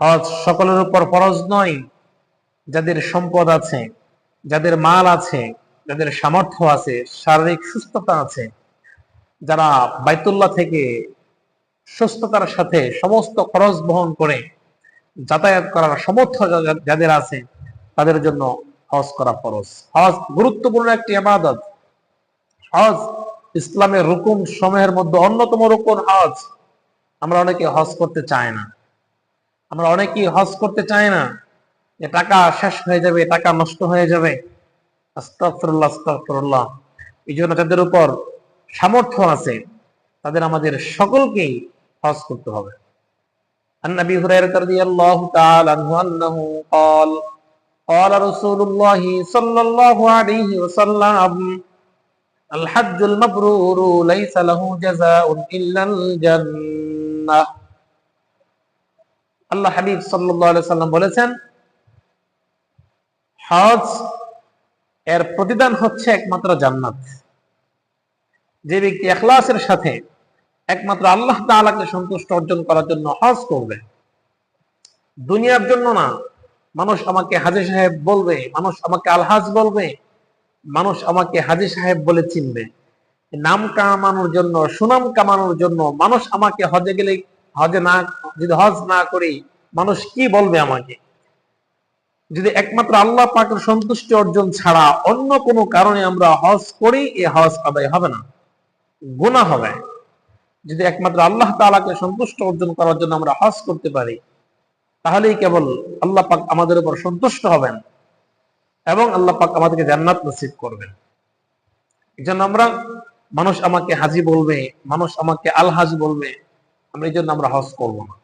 হজ সকলের উপর ফরজ নয়। যাদের সম্পদ আছে, যাদের মাল আছে, যাদের সামর্থ্য আছে, শারীরিক সুস্থতা আছে, যারা বাইতুল্লাহ থেকে সুস্থতার সাথে সমস্ত খরচ বহন করে যাতায়াত করার সমর্থ যাদের আছে, তাদের জন্য হজ করা ফরজ। হজ গুরুত্বপূর্ণ একটি আবাদত হজ ইসলামের রুকুন সময়ের মধ্যে অন্যতম রুকুন হজ। আমরা অনেকে হজ করতে চাই না। আমরা অনেকেই হজ করতে চাই না যে টাকা শেষ হয়ে যাবে টাকা নষ্ট হয়ে যাবে আস্তাগফিরুল্লাহ আস্তাগফিরুল্লাহ এই জন্য যাদের উপর সামর্থ্য আছে তাদের আমাদের সকলকেই হজ করতে হবে عن ابي هريره رضي الله تعالى عنه انه قال قال رسول الله صلى الله عليه وسلم الحج المبرور ليس له جزاء الا الجنه আল্লাহ হাবিব সাল্লাম বলেছেন, হজ এর প্রতিদান হচ্ছে একমাত্র জান্নাত। যে ব্যক্তি এখলাসের সাথে একমাত্র আল্লাহ তাআলাকে সন্তুষ্ট অর্জন করার জন্য হজ করবে, দুনিয়ার জন্য না, মানুষ আমাকে হাজি সাহেব বলবে, মানুষ আমাকে আলহাজ বলবে, মানুষ আমাকে হাজি সাহেব বলে চিনবে। নাম কামানোর জন্য, সুনাম কামানোর জন্য মানুষ আমাকে হজে গেলে, হজে না, যদি হজ না করি মানুষ কি বলবে আমাকে? যদি একমাত্র আল্লাহ পাকের সন্তুষ্টি অর্জন ছাড়া অন্য কোনো কারণে আমরা হজ করি, এ হজ আদায় হবে না, গুনাহ হবে। যদি একমাত্র আল্লাহ তাআলাকে সন্তুষ্ট অর্জন করার জন্য আমরা হজ করতে পারি, তাহলেই কেবল আল্লাহ পাক আমাদের উপর সন্তুষ্ট হবেন এবং আল্লাহ পাক আমাদেরকে জান্নাত নসিব করবেন। এই জন্য আমরা, মানুষ আমাকে হাজি বলবে, মানুষ আমাকে আল হাজ বলবে, আমরা এই জন্য আমরা হজ করব না।